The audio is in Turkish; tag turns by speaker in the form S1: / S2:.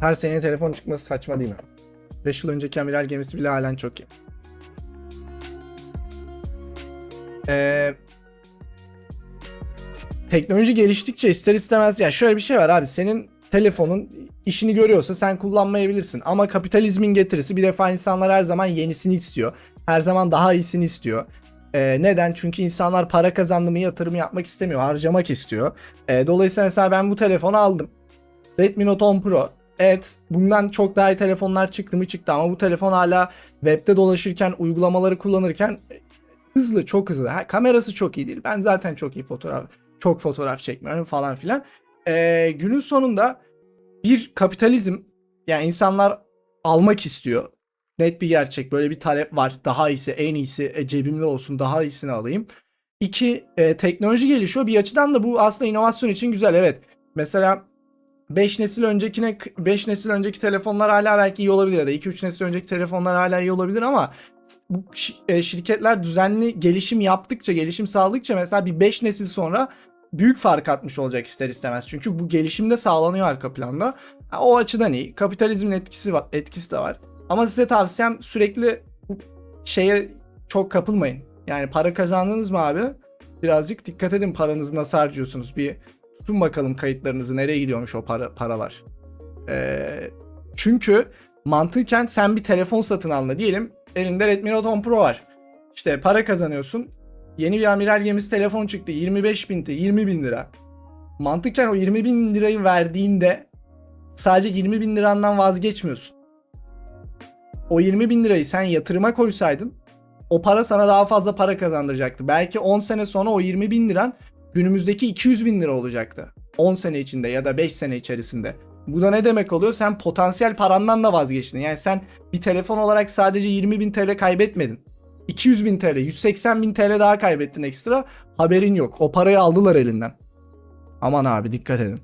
S1: Her sene telefon çıkması saçma değil mi? 5 yıl önceki amiral gemisi bile halen çok iyi. Ee, teknoloji geliştikçe ister istemez ya şöyle bir şey var abi senin telefonun işini görüyorsa sen kullanmayabilirsin ama kapitalizmin getirisi bir defa insanlar her zaman yenisini istiyor. Her zaman daha iyisini istiyor. Ee, neden? Çünkü insanlar para kazandı mı yatırım yapmak istemiyor, harcamak istiyor. Ee, dolayısıyla mesela ben bu telefonu aldım. Redmi Note 10 Pro. Evet bundan çok daha iyi telefonlar çıktı mı çıktı ama bu telefon hala webde dolaşırken uygulamaları kullanırken e, hızlı çok hızlı. Ha, kamerası çok iyi değil. Ben zaten çok iyi fotoğraf çok fotoğraf çekmiyorum falan filan. Ee, günün sonunda bir kapitalizm yani insanlar almak istiyor. Net bir gerçek. Böyle bir talep var. Daha iyisi, en iyisi e, cebimde olsun. Daha iyisini alayım. İki, e, teknoloji gelişiyor. Bir açıdan da bu aslında inovasyon için güzel. Evet. Mesela 5 nesil öncekine 5 nesil önceki telefonlar hala belki iyi olabilir ya da 2-3 nesil önceki telefonlar hala iyi olabilir ama bu e, şirketler düzenli gelişim yaptıkça, gelişim sağladıkça mesela bir 5 nesil sonra büyük fark atmış olacak ister istemez. Çünkü bu gelişimde sağlanıyor arka planda. O açıdan iyi. Kapitalizmin etkisi var, etkisi de var. Ama size tavsiyem sürekli bu şeye çok kapılmayın. Yani para kazandınız mı abi? Birazcık dikkat edin paranızı nasıl harcıyorsunuz. Bir tutun bakalım kayıtlarınızı nereye gidiyormuş o para paralar. Ee, çünkü mantıken sen bir telefon satın aldın diyelim elinde Redmi Note 10 Pro var. İşte para kazanıyorsun. Yeni bir amiral gemisi telefon çıktı 25 bin 20 bin lira. Mantıken o 20 bin lirayı verdiğinde sadece 20 bin lirandan vazgeçmiyorsun. O 20 bin lirayı sen yatırıma koysaydın o para sana daha fazla para kazandıracaktı. Belki 10 sene sonra o 20 bin liran günümüzdeki 200 bin lira olacaktı. 10 sene içinde ya da 5 sene içerisinde. Bu da ne demek oluyor? Sen potansiyel parandan da vazgeçtin. Yani sen bir telefon olarak sadece 20 bin TL kaybetmedin. 200 bin TL, 180 bin TL daha kaybettin ekstra. Haberin yok. O parayı aldılar elinden. Aman abi dikkat edin.